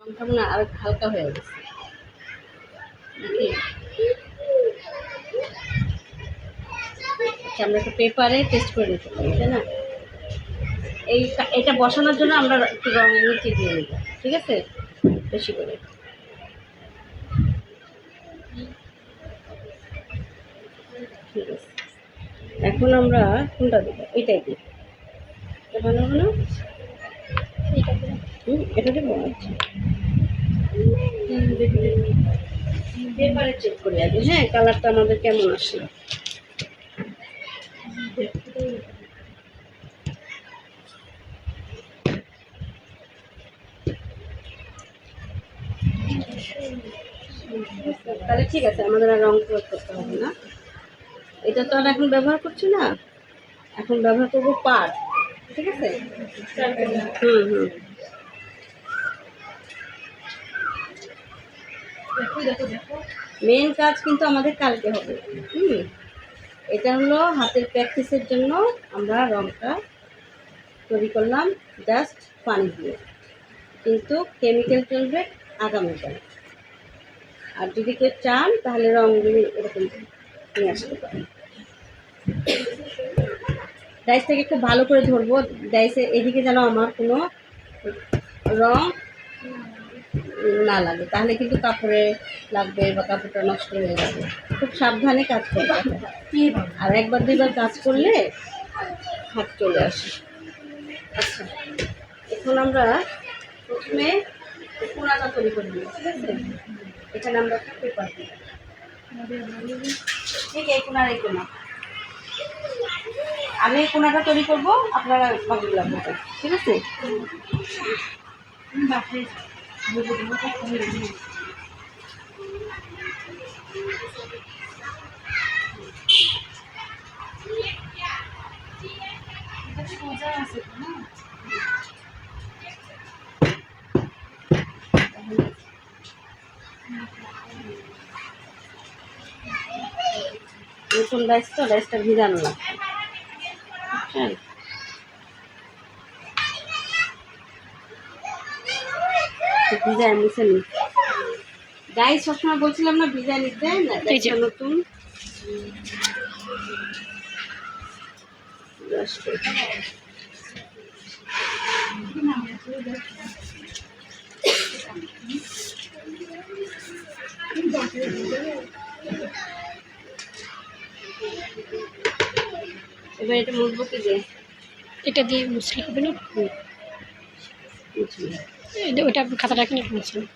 হালকা হয়ে গেছে। আচ্ছা আমরা একটা পেপারে টেস্ট করে নিতে পারি, তাই না? এই এটা বসানোর জন্য আমরা একটু রঙ নিচে দিয়ে নিব, ঠিক আছে? বেশি করে। এখন আমরা কোনটা দেবো? এটাই দিই এটা বানাবো না? হুম, এটা দেবো আচ্ছা পেপারে চেক করে আগে। হ্যাঁ কালারটা আমাদের কেমন আসে? তাহলে ঠিক আছে, আমাদের আর রং প্রয়োগ করতে হবে না। এটা তো আর এখন ব্যবহার করছি না। এখন ব্যবহার করব পাট ঠিক আছে? হুম হুম। মেন কাজ কিন্তু আমাদের কালকে হবে, হুম? এটা হলো হাতের প্র্যাকটিসের জন্য আমরা রংটা তৈরি করলাম জাস্ট পানি দিয়ে। কিন্তু কেমিক্যাল চলবে আগামীকাল আর যদি কেউ চান, তাহলে রঙগুলি এরকম নিয়ে আসতে পারেন। ডাইসটাকে একটু ভালো করে ধরবো। ডাইসের এদিকে যেন আমার কোনো রং না লাগে। তাহলে কিন্তু কাপড়ে লাগবে বা কাপড়টা নষ্ট হয়ে যাবে। খুব সাবধানে কাজ করতে হবে। আর একবার দুইবার কাজ করলে হাত চলে আসে। আচ্ছা এখন আমরা প্রথমে কোনাটা তৈরি করে নিই এখানে আমরা একটা পেপার দিই ঠিক এই কোনার এই কোনা। আমি এই কোনাটা তৈরি করব, আপনারা ঠিক আছে? নতুন রাইস তো রাইসটা ভিজানো লাগবে বুঝছেন ভিজায় মিশে নি। গাই সবসময় বলছিলাম না ভিজায় নিতে যে। নতুন? এবার এটা মুছবো কি দিয়ে এটা দিয়ে মুছলে হবে না? যে ওইটা খাতাটা কিনে কিনেছিলাম